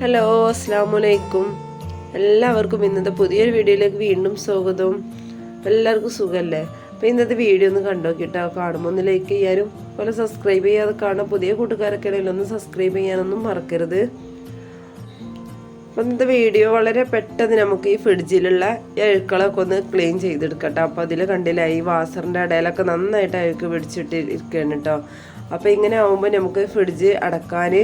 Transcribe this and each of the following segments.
Hello അസ്സാമലൈക്കും എല്ലാവർക്കും ഇന്നത്തെ പുതിയൊരു വീഡിയോയിലേക്ക് വീണ്ടും സ്വാഗതം. എല്ലാവർക്കും സുഖമല്ലേ അപ്പോൾ ഇന്നത്തെ വീഡിയോ ഒന്ന് കണ്ടോക്കിട്ടോ കാണുമ്പോൾ ഒന്ന് ലൈക്ക് ചെയ്യാനും പോലെ സബ്സ്ക്രൈബ് ചെയ്യാതെ കാണാൻ പുതിയ കൂട്ടുകാരൊക്കെ ഇടയിൽ ഒന്ന് സബ്സ്ക്രൈബ് ചെയ്യാനൊന്നും മറക്കരുത്. അപ്പോൾ ഇന്നത്തെ വീഡിയോ വളരെ പെട്ടെന്ന് നമുക്ക് ഈ ഫ്രിഡ്ജിലുള്ള അഴുക്കളൊക്കെ ഒന്ന് ക്ലീൻ ചെയ്തെടുക്കട്ടോ. അപ്പോൾ അതിൽ കണ്ടില്ല ഈ വാസറിന്റെ ഇടയിലൊക്കെ നന്നായിട്ട് അഴുക്ക് പിടിച്ചിട്ട് ഇരിക്കുകയാണ് കേട്ടോ അപ്പോൾ ഇങ്ങനെ ആകുമ്പോൾ നമുക്ക് ഫ്രിഡ്ജ് അടക്കാൻ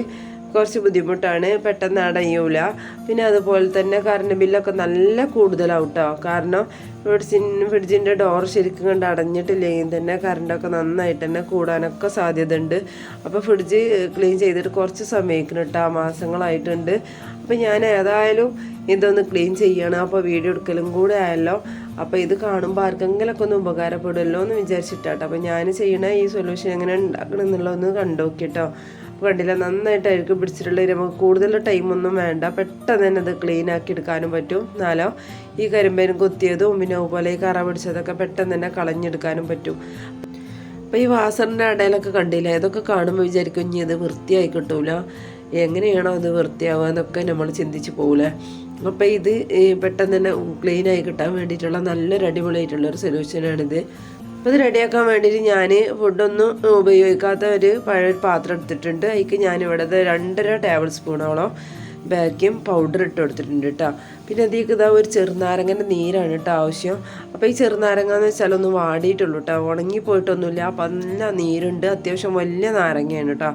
കുറച്ച് ബുദ്ധിമുട്ടാണ്. പെട്ടെന്ന് അടയൂല പിന്നെ അതുപോലെ തന്നെ കറണ്ട് ബില്ലൊക്കെ നല്ല കൂടുതലാവും കേട്ടോ കാരണം ഫ്രിഡ്ജിന് ഫ്രിഡ്ജിന്റെ ഡോർ ശരിക്കും കണ്ട് അടഞ്ഞിട്ടില്ലെങ്കിൽ തന്നെ കറണ്ടൊക്കെ നന്നായിട്ട് തന്നെ കൂടാനൊക്കെ സാധ്യത ഉണ്ട് അപ്പോൾ ഫ്രിഡ്ജ് ക്ലീൻ ചെയ്തിട്ട് കുറച്ച് സമയത്തിന് കേട്ടോ മാസങ്ങളായിട്ടുണ്ട്. അപ്പോൾ ഞാൻ ഏതായാലും ഇതൊന്ന് ക്ലീൻ ചെയ്യണം. അപ്പോൾ വീഡിയോ എടുക്കലും കൂടെ ആയല്ലോ. അപ്പോൾ ഇത് കാണുമ്പോൾ ആർക്കെങ്കിലൊക്കെ ഒന്ന് ഉപകാരപ്പെടുമല്ലോ എന്ന് വിചാരിച്ചിട്ടാട്ടോ. അപ്പോൾ ഞാൻ ചെയ്യണ ഈ സൊല്യൂഷൻ എങ്ങനെ ഉണ്ടാക്കണം എന്നുള്ളതൊന്ന് കണ്ടോക്കിട്ടോ. കണ്ടില്ല. നന്നായിട്ട് അഴുക്ക് പിടിച്ചിട്ടുള്ള നമുക്ക് കൂടുതൽ ടൈമൊന്നും വേണ്ട. പെട്ടെന്ന് തന്നെ അത് ക്ലീൻ ആക്കി എടുക്കാനും പറ്റും. എന്നാലോ ഈ കരിമ്പേനും കൊത്തിയതും പിന്നെ അതുപോലെ ഈ കറ പിടിച്ചതൊക്കെ പെട്ടെന്ന് തന്നെ കളഞ്ഞെടുക്കാനും പറ്റും. അപ്പോൾ ഈ വാസറിന്റെ ഇടയിലൊക്കെ കണ്ടില്ല? ഇതൊക്കെ കാണുമ്പോൾ വിചാരിക്കും ഇനി ഇത് വൃത്തിയായി കിട്ടൂല. എങ്ങനെയാണോ അത് വൃത്തിയാവുക എന്നൊക്കെ നമ്മൾ ചിന്തിച്ച് പോകില്ല അപ്പോൾ ഇത് പെട്ടെന്ന് തന്നെ ക്ലീനായി കിട്ടാൻ വേണ്ടിയിട്ടുള്ള നല്ലൊരു അടിപൊളിയായിട്ടുള്ള ഒരു സൊല്യൂഷനാണിത് അപ്പോൾ ഇത് റെഡിയാക്കാൻ വേണ്ടിയിട്ട് ഞാൻ ഫുഡൊന്നും ഉപയോഗിക്കാത്ത ഒരു പഴയ പാത്രം എടുത്തിട്ടുണ്ട്. അതിക്ക് ഇവിടെ രണ്ടര ടേബിൾ സ്പൂണോളം ബേക്കിംഗ് പൗഡർ ഇട്ട് കൊടുത്തിട്ടുണ്ട് കേട്ടോ പിന്നെ അതിലേക്ക് ഇതാ ഒരു ചെറുനാരങ്ങന്റെ നീരാണ് കേട്ടോ ആവശ്യം. അപ്പോൾ ഈ ചെറുനാരങ്ങ എന്ന് വെച്ചാൽ ഒന്ന് വാടിയിട്ടുള്ളൂ കേട്ടോ ഉണങ്ങി പോയിട്ടൊന്നുമില്ല അപ്പോൾ നല്ല നീരുണ്ട്. അത്യാവശ്യം വലിയ നാരങ്ങയാണ് കേട്ടോ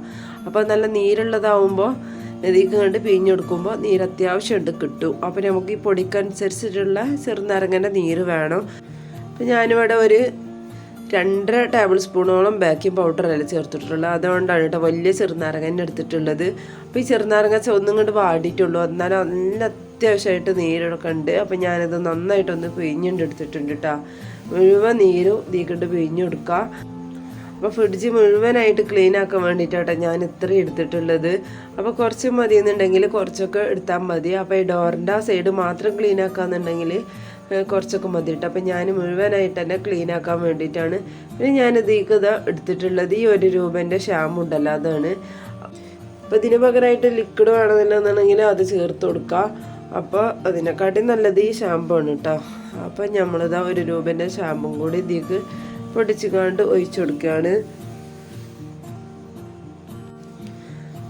അപ്പോൾ നല്ല നീരുള്ളതാവുമ്പോൾ ഇതിലേക്ക് കണ്ട് പിഴിഞ്ഞെടുക്കുമ്പോൾ നീര് അത്യാവശ്യം ഉണ്ട് കിട്ടും. അപ്പോൾ നമുക്ക് ഈ പൊടിക്കനുസരിച്ചിട്ടുള്ള ചെറുനാരങ്ങന്റെ നീര് വേണം. അപ്പോൾ ഞാനിവിടെ ഒരു രണ്ടര ടേബിൾ സ്പൂണോളം ബേക്കിംഗ് പൗഡർ അല്ല ചേർത്തിട്ടുള്ളത്. അതുകൊണ്ടാണ് കേട്ടോ വലിയ ചെറുനാരങ്ങ എടുത്തിട്ടുള്ളത്. അപ്പോൾ ഈ ചെറുനാരങ്ങ ഒന്നും വാടിയിട്ടുള്ളൂ. എന്നാലും നല്ല അത്യാവശ്യമായിട്ട് നീരൊക്കെ ഉണ്ട്. അപ്പോൾ ഞാനിത് നന്നായിട്ടൊന്ന് എടുത്തിട്ടുണ്ട് കേട്ടോ മുഴുവൻ നീരും പിഴിഞ്ഞു പിഴിഞ്ഞെടുക്കുക അപ്പോൾ ഫ്രിഡ്ജ് മുഴുവനായിട്ട് ക്ലീൻ ആക്കാൻ വേണ്ടിയിട്ടാണ് ഞാൻ ഇത്രയും എടുത്തിട്ടുള്ളത്. അപ്പോൾ കുറച്ച് മതി എന്നുണ്ടെങ്കിൽ കുറച്ചൊക്കെ എടുത്താൽ മതി. അപ്പോൾ ഈ ഡോറിന്റെ ആ സൈഡ് മാത്രം ക്ലീൻ ആക്കാന്നുണ്ടെങ്കിൽ കുറച്ചൊക്കെ മതി കേട്ടോ അപ്പം ഞാൻ മുഴുവനായിട്ട് തന്നെ ക്ലീൻ ആക്കാൻ വേണ്ടിയിട്ടാണ്. പിന്നെ ഞാനിത് ഈ ഇതാ എടുത്തിട്ടുള്ളത് ഈ ഒരു രൂപേന്റെ ഷാമ്പു ഉണ്ടല്ലോ അതാണ്. അപ്പോൾ ഇതിന് പകരമായിട്ട് ലിക്വിഡ് വേണമെന്നുണ്ടെന്നുണ്ടെങ്കിൽ അത് ചേർത്ത് കൊടുക്കുക അപ്പോൾ അതിനെക്കാട്ടി നല്ലത് ഈ ഷാമ്പു ആണ് കേട്ടോ അപ്പം നമ്മളിതാ ഒരു രൂപേന്റെ ഷാമ്പും കൂടി ഇതിലേക്ക് പൊടിച്ചുകൊണ്ട് ഒഴിച്ചു കൊടുക്കുകയാണ്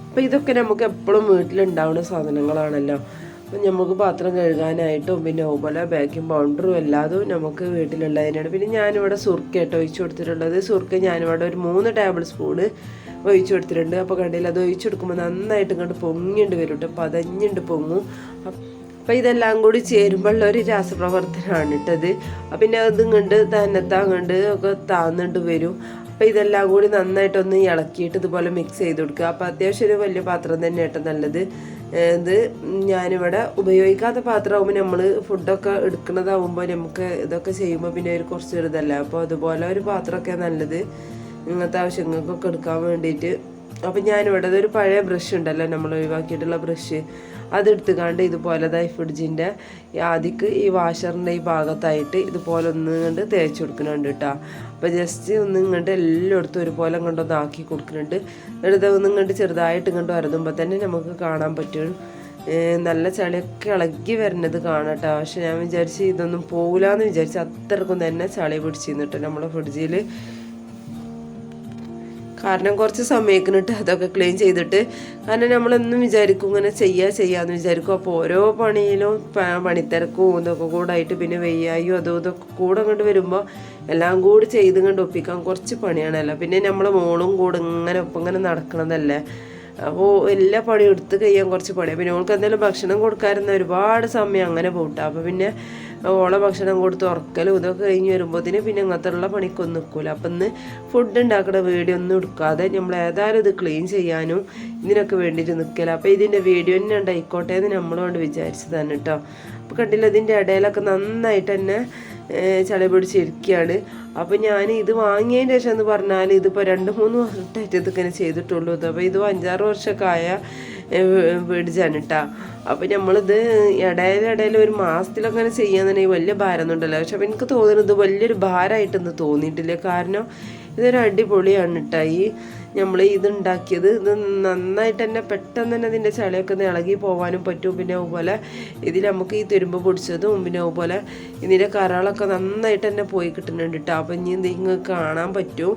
അപ്പം ഇതൊക്കെ നമുക്ക് എപ്പോഴും വീട്ടിലുണ്ടാവുന്ന സാധനങ്ങളാണല്ലോ. അപ്പം നമുക്ക് പാത്രം കഴുകാനായിട്ടും പിന്നെ അതുപോലെ ബേക്കിംഗ് പൗഡറും എല്ലാതും നമുക്ക് വീട്ടിലുള്ളതിനാണ്. പിന്നെ ഞാനിവിടെ സുർക്കയായിട്ട് ഒഴിച്ചു കൊടുത്തിട്ടുള്ളത്. സുർക്ക ഞാനിവിടെ ഒരു മൂന്ന് ടേബിൾ സ്പൂണ് ഒഴിച്ചു കൊടുത്തിട്ടുണ്ട്. അപ്പോൾ കണ്ടില്ല അത് ഒഴിച്ചു കൊടുക്കുമ്പോൾ നന്നായിട്ട് ഇങ്ങോട്ട് പൊങ്ങിണ്ട് വരും കേട്ടോ പതഞ്ഞിണ്ട് പൊങ്ങും. അപ്പം ഇതെല്ലാം കൂടി ചേരുമ്പോഴുള്ള ഒരു രാസപ്രവർത്തനമാണ് ഇട്ടത് പിന്നെ അത് കണ്ട് തന്നെത്താൻ കണ്ട് ഒക്കെ താന്നിട്ട് വരും. അപ്പോൾ ഇതെല്ലാം കൂടി നന്നായിട്ടൊന്ന് ഇളക്കിയിട്ട് ഇതുപോലെ മിക്സ് ചെയ്ത് കൊടുക്കുക. അപ്പോൾ അത്യാവശ്യം ഒരു വലിയ പാത്രം തന്നെ കേട്ടോ നല്ലത്. ഇത് ഞാനിവിടെ ഉപയോഗിക്കാത്ത പാത്രമാകുമ്പോൾ നമ്മൾ ഫുഡൊക്കെ എടുക്കുന്നതാവുമ്പോൾ നമുക്ക് ഇതൊക്കെ ചെയ്യുമ്പോൾ പിന്നെ ഒരു കുറച്ച് ഒരു അപ്പോൾ അതുപോലെ ഒരു പാത്രമൊക്കെ നല്ലത് ഇങ്ങനത്തെ ആവശ്യങ്ങൾക്കൊക്കെ എടുക്കാൻ വേണ്ടിയിട്ട് അപ്പം ഞാനിവിടെ ഒരു പഴയ ബ്രഷ് ഉണ്ടല്ലോ നമ്മൾ ഒഴിവാക്കിയിട്ടുള്ള ബ്രഷ് അതെടുത്ത് കണ്ട് ഇതുപോലെ ഈ ഫ്രിഡ്ജിന്റെ ആദ്യക്ക് ഈ വാഷറിന്റെ ഈ ഭാഗത്തായിട്ട് ഇതുപോലെ ഒന്ന് കണ്ട് തേച്ച് കൊടുക്കുന്നുണ്ട് കേട്ടോ അപ്പോൾ ജസ്റ്റ് ഒന്ന് ഇങ്ങോട്ട് എല്ലായിടത്തും ഒരുപോലെ കണ്ടൊന്ന് ആക്കി കൊടുക്കുന്നുണ്ട്. എന്നിട്ട് ഒന്നും കണ്ട് ചെറുതായിട്ട് ഇങ്ങോട്ട് വരുതുമ്പോൾ തന്നെ നമുക്ക് കാണാൻ പറ്റും നല്ല ചളിയൊക്കെ ഇളകി വരുന്നത് കാണട്ടോ പക്ഷെ ഞാൻ വിചാരിച്ച് ഇതൊന്നും പോകില്ല എന്ന് വിചാരിച്ച് അത്രക്കും തന്നെ ചളി പിടിച്ചിരുന്നിട്ട് നമ്മുടെ ഫ്രിഡ്ജിൽ കാരണം കുറച്ച് സമയത്തിനിട്ട് അതൊക്കെ ക്ലീൻ ചെയ്തിട്ട്. കാരണം നമ്മളൊന്നും വിചാരിക്കും ഇങ്ങനെ ചെയ്യുക ചെയ്യാന്ന് വിചാരിക്കും. അപ്പോൾ ഓരോ പണിയിലും പണിത്തിരക്കും ഇതൊക്കെ കൂടെ ആയിട്ട് പിന്നെ വെയ്യായും അതും ഇതൊക്കെ കൂടെ അങ്ങോട്ട് വരുമ്പോൾ എല്ലാം കൂടി ചെയ്ത് കണ്ട് ഒപ്പിക്കാൻ കുറച്ച് പണിയാണല്ലോ. പിന്നെ നമ്മളെ മോളും കൂടെ ഇങ്ങനെ ഒപ്പം ഇങ്ങനെ നടക്കണതല്ലേ. അപ്പോൾ എല്ലാ പണിയും എടുത്ത് കഴിയാൻ കുറച്ച് പണിയാണ് പിന്നെ ഓൾക്ക് എന്തെങ്കിലും ഭക്ഷണം കൊടുക്കാറുന്ന ഒരുപാട് സമയം അങ്ങനെ പോട്ടെ. അപ്പോൾ പിന്നെ ഓളെ ഭക്ഷണം കൊടുത്ത് ഉറക്കലും ഇതൊക്കെ കഴിഞ്ഞ് വരുമ്പോഴത്തേന് പിന്നെ അങ്ങനത്തെ പണിക്കൊന്നും നിൽക്കില്ല അപ്പം ഇന്ന് ഫുഡ് ഉണ്ടാക്കുന്ന വീഡിയോ ഒന്നും എടുക്കാതെ നമ്മൾ ഏതായാലും ഇത് ക്ലീൻ ചെയ്യാനും ഇതിനൊക്കെ വേണ്ടിയിട്ട് നിൽക്കില്ല അപ്പോൾ ഇതിന്റെ വീഡിയോ തന്നെ ഉണ്ടായിക്കോട്ടെ എന്ന് നമ്മളോട് വിചാരിച്ചതാണ് കേട്ടോ. അപ്പോൾ കണ്ടില്ല ഇതിന്റെ ഇടയിലൊക്കെ നന്നായിട്ട് തന്നെ ചളി പിടിച്ചിരിക്കുകയാണ്. അപ്പോൾ ഞാൻ ഇത് വാങ്ങിയതിന് ശേഷം എന്ന് പറഞ്ഞാൽ ഇതിപ്പോൾ രണ്ട് മൂന്ന് വർഷമായിട്ട് ഇതൊക്കെ ചെയ്തിട്ടുള്ളൂ അപ്പോൾ ഇത് അഞ്ചാറ് വർഷമൊക്കെ ആയ മേടിച്ചാണ് കേട്ടോ അപ്പോൾ നമ്മളിത് ഇടയിലിടയിൽ ഒരു മാസത്തിലൊക്കെ അങ്ങനെ തന്നെ വലിയ ഭാരമൊന്നും ഉണ്ടല്ലോ പക്ഷെ അപ്പൊ എനിക്ക് തോന്നുന്നത് വലിയൊരു ഭാരമായിട്ടൊന്നും തോന്നിയിട്ടില്ല. കാരണം ഇതൊരു അടിപൊളിയാണ് കേട്ടോ ഈ നമ്മൾ ഇത് ഉണ്ടാക്കിയത് ഇത് നന്നായിട്ട് തന്നെ പെട്ടെന്ന് തന്നെ ഇതിന്റെ ചളിയൊക്കെ ഇളകി പോകാനും പറ്റും. പിന്നെ അതുപോലെ ഇതിൽ നമുക്ക് ഈ തുരുമ്പ് പൊടിച്ചതും പിന്നെ അതുപോലെ ഇതിന്റെ കരളൊക്കെ നന്നായിട്ട് തന്നെ പോയി കിട്ടുന്നുണ്ട് കേട്ടോ അപ്പം ഇനി ഇതിങ്ങ് കാണാൻ പറ്റും.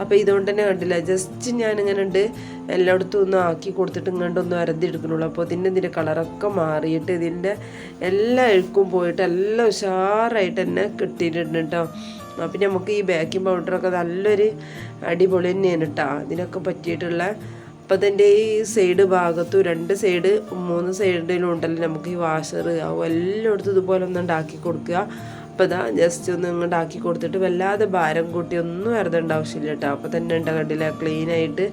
അപ്പോൾ ഇതുകൊണ്ട് തന്നെ കണ്ടില്ല ജസ്റ്റ് ഞാനിങ്ങനെ ഉണ്ട് എല്ലായിടത്തും ഒന്ന് ആക്കി കൊടുത്തിട്ട് ഇങ്ങോട്ടൊന്ന് വരതി എടുക്കണുള്ളൂ അപ്പോൾ ഇതിന്റെ ഇതിന്റെ കളറൊക്കെ മാറിയിട്ട് ഇതിന്റെ എല്ലാ എഴുക്കും പോയിട്ട് എല്ലാം ഉഷാറായിട്ട് തന്നെ കിട്ടിയിട്ടുണ്ട് കേട്ടോ അപ്പം നമുക്ക് ഈ ബേക്കിംഗ് പൗഡറൊക്കെ നല്ലൊരു അടിപൊളി തന്നെയാണ് കേട്ടോ അതിനൊക്കെ പറ്റിയിട്ടുള്ള അപ്പം അതിന്റെ ഈ സൈഡ് ഭാഗത്തും രണ്ട് സൈഡ് മൂന്ന് സൈഡിലും ഉണ്ടല്ലോ നമുക്ക് ഈ വാഷർ എല്ലായിടത്തും ഇതുപോലെ ഒന്ന് ഉണ്ടാക്കി കൊടുക്കുക. അപ്പോൾ ഇതാ ജസ്റ്റ് ഒന്ന് ഇങ്ങോട്ട് ആക്കി കൊടുത്തിട്ട് വല്ലാതെ ഭാരം കൂട്ടി ഒന്നും വരതേണ്ട ആവശ്യമില്ല കേട്ടോ അപ്പോൾ തന്നെ ഉണ്ട് കണ്ടില്ല? ക്ലീനായിട്ട്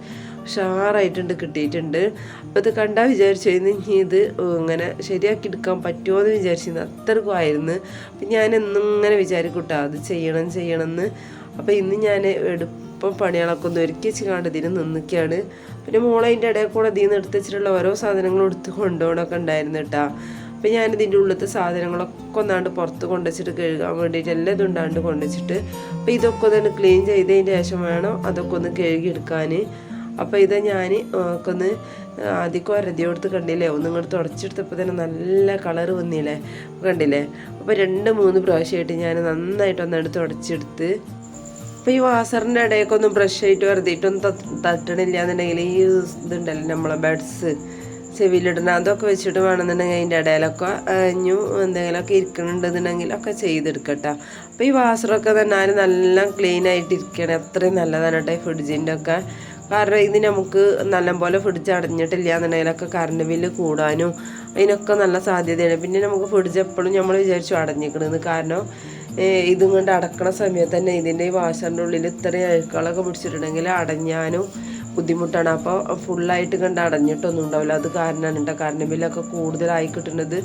ഉഷാറായിട്ടുണ്ട് കിട്ടിയിട്ടുണ്ട്. അപ്പോൾ ഇത് കണ്ടാൽ വിചാരിച്ചു ഇനി ഇത് ഇങ്ങനെ ശരിയാക്കി എടുക്കാൻ പറ്റുമോ എന്ന് വിചാരിച്ചിരുന്നു. അത്രക്കും ആയിരുന്നു. അപ്പം ഞാൻ എന്നിങ്ങനെ ഇങ്ങനെ വിചാരിക്കും അത് ചെയ്യണം ചെയ്യണം എന്ന് അപ്പോൾ ഇന്ന് ഞാൻ എടുപ്പം പണികളൊക്കെ ഒന്ന് ഒരുക്കി വെച്ച് കണ്ട് ഇതിന് നിന്നിക്കുകയാണ് പിന്നെ മോളെ അതിന്റെ ഇടയിൽ കൂടെ ഇതിൽ നിന്ന് എടുത്ത് വെച്ചിട്ടുള്ള ഓരോ സാധനങ്ങളും എടുത്ത് കൊണ്ടുപോകണമൊക്കെ ഉണ്ടായിരുന്നു കേട്ടോ അപ്പം ഞാൻ ഇതിന്റെ ഉള്ളിലത്തെ സാധനങ്ങളൊക്കെ ഒന്നാണ്ട് പുറത്ത് കൊണ്ടുവച്ചിട്ട് കഴുകാൻ വേണ്ടിയിട്ട് എല്ലാം ഇതും ഉണ്ടാണ്ട് കൊണ്ടുവച്ചിട്ട് അപ്പോൾ ഇതൊക്കെ ഒന്ന് ക്ലീൻ ചെയ്തതിന്റെ ശേഷം വേണം അതൊക്കെ ഒന്ന് കഴുകിയെടുക്കാൻ അപ്പോൾ ഇത് ഞാൻ ഒന്ന് ആദ്യം ഒരതി കൊടുത്ത് കണ്ടില്ലേ? ഒന്ന് ഇങ്ങോട്ട് തുടച്ചെടുത്തപ്പോൾ തന്നെ നല്ല കളർ വന്നില്ലേ? കണ്ടില്ലേ? അപ്പോൾ രണ്ട് മൂന്ന് പ്രാവശ്യമായിട്ട് ഞാൻ നന്നായിട്ട് ഒന്നെടുത്ത് തുടച്ചെടുത്ത് അപ്പോൾ ഈ വാസറിന്റെ ഇടയൊക്കെ ഒന്ന് ബ്രഷ് ആയിട്ട് വെറുതെയിട്ടൊന്നും തട്ടണില്ല എന്നുണ്ടെങ്കിൽ ഈ ഇതുണ്ടല്ലോ നമ്മളെ ബെഡ്സ് ചെവിയിലിടണം അതൊക്കെ വെച്ചിട്ട് വേണമെന്നുണ്ടെങ്കിൽ അതിന്റെ ഇടയിലൊക്കെ അഞ്ഞു എന്തെങ്കിലുമൊക്കെ ഇരിക്കണുണ്ടെന്നുണ്ടെങ്കിൽ ഒക്കെ ചെയ്തെടുക്കട്ടെ. അപ്പോൾ ഈ വാസറൊക്കെ തന്നെ നല്ല ക്ലീൻ ആയിട്ട് ഇരിക്കണം അത്രയും നല്ലതാണ് കേട്ടോ ഈ ഫ്രിഡ്ജിന്റെ ഒക്കെ കാരണം ഇത് നമുക്ക് നല്ലപോലെ ഫ്രിഡ്ജ് അടഞ്ഞിട്ടില്ല എന്നുണ്ടെങ്കിലൊക്കെ കറണ്ട് ബില്ല് കൂടാനും അതിനൊക്കെ നല്ല സാധ്യതയാണ്. പിന്നെ നമുക്ക് ഫ്രിഡ്ജ് എപ്പോഴും നമ്മൾ വിചാരിച്ചു അടഞ്ഞിക്കണമെന്ന് കാരണം ഇതും കൊണ്ട് അടക്കണ സമയത്ത് തന്നെ ഇതിന്റെ ഈ വാഷറിന്റെ ഉള്ളിൽ ഇത്രയും അഴുക്കളൊക്കെ പിടിച്ചിട്ടുണ്ടെങ്കിൽ അടഞ്ഞാനും ബുദ്ധിമുട്ടാണ്. അപ്പോൾ ഫുള്ളായിട്ട് കണ്ട് അടഞ്ഞിട്ടൊന്നും ഉണ്ടാവില്ല. അത് കാരണമാണ് കേട്ടോ കറണ്ട് ബില്ലൊക്കെ കൂടുതലായി കിട്ടുന്നത്.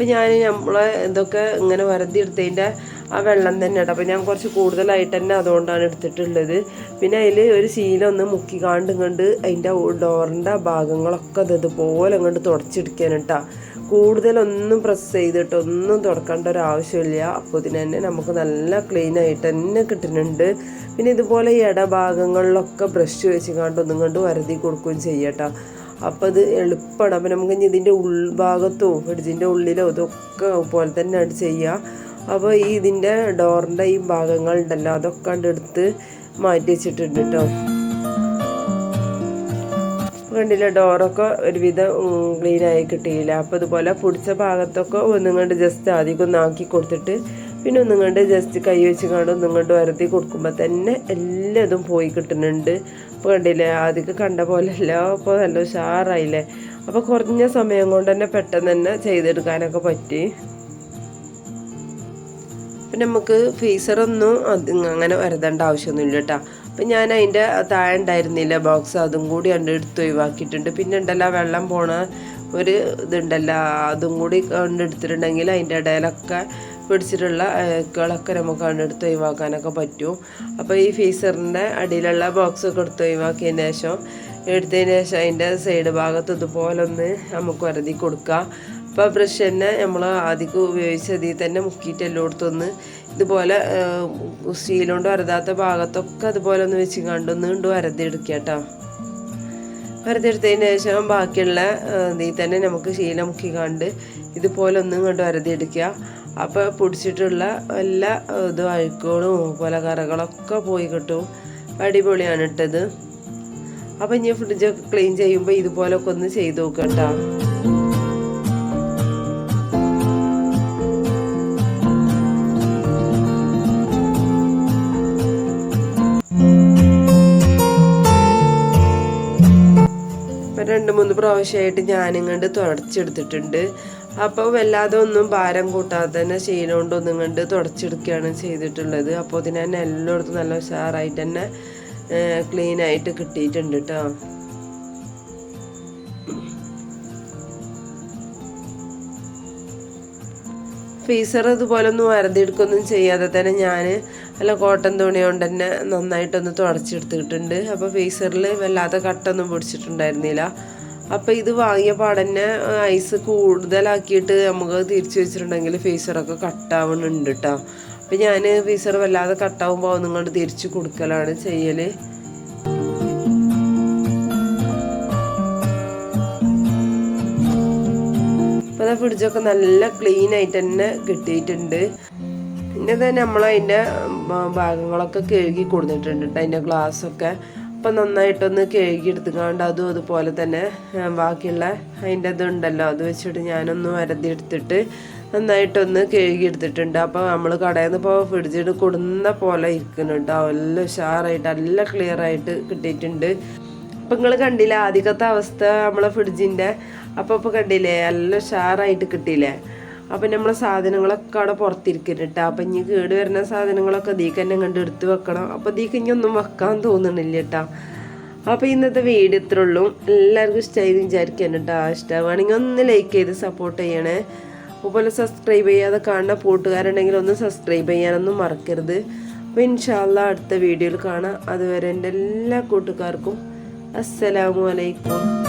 അപ്പോൾ ഞാൻ നമ്മളെ ഇതൊക്കെ ഇങ്ങനെ വരതി എടുത്തതിന്റെ ആ വെള്ളം തന്നെ ഉണ്ട് അപ്പം ഞാൻ കുറച്ച് കൂടുതലായിട്ട് തന്നെ അതുകൊണ്ടാണ് എടുത്തിട്ടുള്ളത്. പിന്നെ അതിൽ ഒരു ശീലം ഒന്ന് മുക്കി കാണ്ട് കണ്ട് അതിന്റെ ഡോറിന്റെ ഭാഗങ്ങളൊക്കെ അത് ഇതുപോലെ അങ്ങോട്ട് തുടച്ചെടുക്കാൻ കേട്ടോ കൂടുതലൊന്നും പ്രസ് ചെയ്തിട്ട് ഒന്നും തുടക്കേണ്ട ഒരു ആവശ്യമില്ല. അപ്പോൾ ഇതിന് തന്നെ നമുക്ക് നല്ല ക്ലീൻ ആയിട്ട് തന്നെ കിട്ടുന്നുണ്ട്. പിന്നെ ഇതുപോലെ ഈ ഇടഭാഗങ്ങളിലൊക്കെ ബ്രഷ് വെച്ച് കണ്ട് ഒന്നും കണ്ട് വരതി കൊടുക്കുകയും ചെയ്യട്ടോ അപ്പോൾ അത് എളുപ്പമാണ് അപ്പോൾ നമുക്ക് ഇതിന്റെ ഉൾഭാഗത്തോ ഫ്രിഡ്ജിന്റെ ഉള്ളിലോ ഇതൊക്കെ പോലെ തന്നെ ആണ് ചെയ്യുക അപ്പോൾ ഈ ഇതിന്റെ ഡോറിന്റെ ഈ ഭാഗങ്ങളുണ്ടല്ലോ അതൊക്കെ കണ്ടെടുത്ത് മാറ്റി വെച്ചിട്ടുണ്ട് കേട്ടോ കണ്ടില്ല ഡോറൊക്കെ ഒരുവിധം ക്ലീനായി കിട്ടിയില്ല. അപ്പോൾ ഇതുപോലെ പൊടിച്ച ഭാഗത്തൊക്കെ ഒന്നും കണ്ട് ജസ്റ്റ് ആദ്യം ഒന്നാക്കി കൊടുത്തിട്ട് പിന്നെ കണ്ട് ജസ്റ്റ് കൈ വെച്ച് കണ്ട് ഒന്നും കണ്ട് വരുത്തി കൊടുക്കുമ്പോൾ തന്നെ എല്ലാതും പോയി കിട്ടുന്നുണ്ട്. അപ്പോൾ കണ്ടില്ലേ ആദ്യമൊക്കെ കണ്ട പോലെയല്ല അപ്പോൾ നല്ല ഉഷാറായില്ലേ? അപ്പോൾ കുറഞ്ഞ സമയം കൊണ്ട് തന്നെ പെട്ടെന്ന് തന്നെ ചെയ്തെടുക്കാനൊക്കെ പറ്റി. പിന്നെ നമുക്ക് ഫീസറൊന്നും അങ്ങനെ വരുതേണ്ട ആവശ്യമൊന്നുമില്ല കേട്ടോ. അപ്പം ഞാൻ അതിന്റെ താഴെ ഉണ്ടായിരുന്നില്ല ബോക്സ് അതും കൂടി കണ്ട് എടുത്ത് ഒഴിവാക്കിയിട്ടുണ്ട്. പിന്നെ ഉണ്ടല്ലോ വെള്ളം പോണ ഒരു ഇതുണ്ടല്ലോ അതും കൂടി കണ്ടെടുത്തിട്ടുണ്ടെങ്കിൽ അതിന്റെ ഇടയിലൊക്കെ പിടിച്ചിട്ടുള്ള അഴുക്കുകളൊക്കെ നമുക്ക് കണ്ടെടുത്ത് ഒഴിവാക്കാനൊക്കെ പറ്റും. അപ്പോൾ ഈ ഫീസറിന്റെ അടിയിലുള്ള ബോക്സ് ഒക്കെ എടുത്ത് ഒഴിവാക്കിയതിന് ശേഷം എടുത്തതിന് ശേഷം അതിന്റെ സൈഡ് ഭാഗത്ത് ഇതുപോലെ ഒന്ന് നമുക്ക് വരതി കൊടുക്കുക അപ്പോൾ ബ്രഷ് തന്നെ നമ്മൾ ആദ്യം ഉപയോഗിച്ചതിൽ തന്നെ മുക്കിയിട്ട് എല്ലായിടത്തൊന്ന് ഇതുപോലെ സ്റ്റീലുകൊണ്ട് വരതാത്ത ഭാഗത്തൊക്കെ അതുപോലെ ഒന്ന് വെച്ച് കണ്ടൊന്ന് കൊണ്ട് വരതെടുക്കുക കേട്ടോ. വരതെടുത്തതിന് ശേഷം ബാക്കിയുള്ള ഇതിൽ തന്നെ നമുക്ക് ശീലം മുക്കി കണ്ട് ഇതുപോലെ ഒന്നും കൊണ്ട് വരതെടുക്കുക അപ്പോൾ പൊടിച്ചിട്ടുള്ള എല്ലാ ഇതും അഴുക്കുകളും പല കറകളൊക്കെ പോയി കിട്ടും. അടിപൊളിയാണ് ഇട്ടത്. അപ്പോൾ ഇനി ഫ്രിഡ്ജൊക്കെ ക്ലീൻ ചെയ്യുമ്പോൾ ഇതുപോലൊക്കെ ഒന്ന് ചെയ്ത് നോക്കട്ടോ. രണ്ട് മൂന്ന് പ്രാവശ്യമായിട്ട് ഞാനിങ്ങോട്ട് തുടച്ചെടുത്തിട്ടുണ്ട് അപ്പോൾ വല്ലാതെ ഒന്നും ഭാരം കൂട്ടാതെ തന്നെ ചെയ്യണോണ്ട് ഒന്നും കണ്ട് തുടച്ചെടുക്കുകയാണ് ചെയ്തിട്ടുള്ളത്. അപ്പോൾ ഇതിനെ തന്നെ എല്ലായിടത്തും നല്ല ഉഷാറായിട്ട് തന്നെ ക്ലീൻ ആയിട്ട് കിട്ടിയിട്ടുണ്ട് കേട്ടോ ഫീസർ ഇതുപോലെ ഒന്നും വരതിയെടുക്കൊന്നും ചെയ്യാതെ തന്നെ ഞാൻ നല്ല കോട്ടൺ തുണി കൊണ്ട് തന്നെ നന്നായിട്ടൊന്ന് തുടച്ചെടുത്തിട്ടുണ്ട് അപ്പോൾ ഫീസറിൽ വല്ലാതെ കട്ടൊന്നും പിടിച്ചിട്ടുണ്ടായിരുന്നില്ല. അപ്പോൾ ഇത് വാങ്ങിയ പാടന്നെ ഐസ് കൂടുതലാക്കിയിട്ട് നമുക്ക് തിരിച്ചു വെച്ചിട്ടുണ്ടെങ്കിൽ ഫേസറൊക്കെ കട്ടാവുന്നുണ്ട് കേട്ടോ അപ്പം ഞാൻ ഫേസർ വല്ലാതെ കട്ടാവുമ്പോൾ നിങ്ങൾ തിരിച്ചു കൊടുക്കലാണ് ചെയ്യൽ അപ്പോൾ ഫ്രിഡ്ജൊക്കെ നല്ല ക്ലീൻ ആയിട്ട് തന്നെ കിട്ടിയിട്ടുണ്ട്. പിന്നെ തന്നെ നമ്മളതിന്റെ ഭാഗങ്ങളൊക്കെ കഴുകി കൊടുത്തിട്ടുണ്ട് കേട്ടോ അതിന്റെ ഗ്ലാസ്സൊക്കെ അപ്പം നന്നായിട്ടൊന്ന് കഴുകി എടുത്തുകൊണ്ട് അതും അതുപോലെ തന്നെ ബാക്കിയുള്ള അതിന്റെ ഇതുണ്ടല്ലോ അത് വെച്ചിട്ട് ഞാനൊന്ന് വരതി എടുത്തിട്ട് നന്നായിട്ടൊന്ന് കഴുകി എടുത്തിട്ടുണ്ട്. അപ്പോൾ നമ്മൾ കടയിൽ നിന്ന് ഇപ്പോൾ ഫ്രിഡ്ജിൽ കൊടുന്ന പോലെ ഇരിക്കുന്നുണ്ട് എല്ലാം ഉഷാറായിട്ട് നല്ല ക്ലിയർ ആയിട്ട് കിട്ടിയിട്ടുണ്ട്. അപ്പം നിങ്ങൾ കണ്ടില്ലേ ആദ്യത്തെ അവസ്ഥ നമ്മളെ ഫ്രിഡ്ജിന്റെ അപ്പോൾ ഇപ്പോൾ കണ്ടില്ലേ നല്ല ഉഷാറായിട്ട് കിട്ടിയില്ലേ? അപ്പം നമ്മളെ സാധനങ്ങളൊക്കെ അവിടെ പുറത്തിരിക്കരുത് കേട്ടോ അപ്പം ഇനി കേട് വരുന്ന സാധനങ്ങളൊക്കെ ദീക്ക് തന്നെ കണ്ട് എടുത്ത് വെക്കണം. അപ്പം ദീക്ക് ഇനി ഒന്നും വെക്കാൻ തോന്നണില്ല കേട്ടോ. അപ്പോൾ ഇന്നത്തെ വീഡിയോ ഇത്ര ഉള്ളൂ. എല്ലാവർക്കും ഇഷ്ടമായി വിചാരിക്കാൻ കേട്ടോ. ഇഷ്ടമാണെങ്കിൽ ഒന്ന് ലൈക്ക് ചെയ്ത് സപ്പോർട്ട് ചെയ്യണേ. അതുപോലെ സബ്സ്ക്രൈബ് ചെയ്യാതെ കാണുന്ന കൂട്ടുകാരുണ്ടെങ്കിൽ ഒന്ന് സബ്സ്ക്രൈബ് ചെയ്യാനൊന്നും മറക്കരുത്. അപ്പോൾ ഇൻഷാല്ല അടുത്ത വീഡിയോയിൽ കാണാം. അതുവരെ എന്റെ എല്ലാ കൂട്ടുകാർക്കും അസ്സലാമു അലൈക്കും.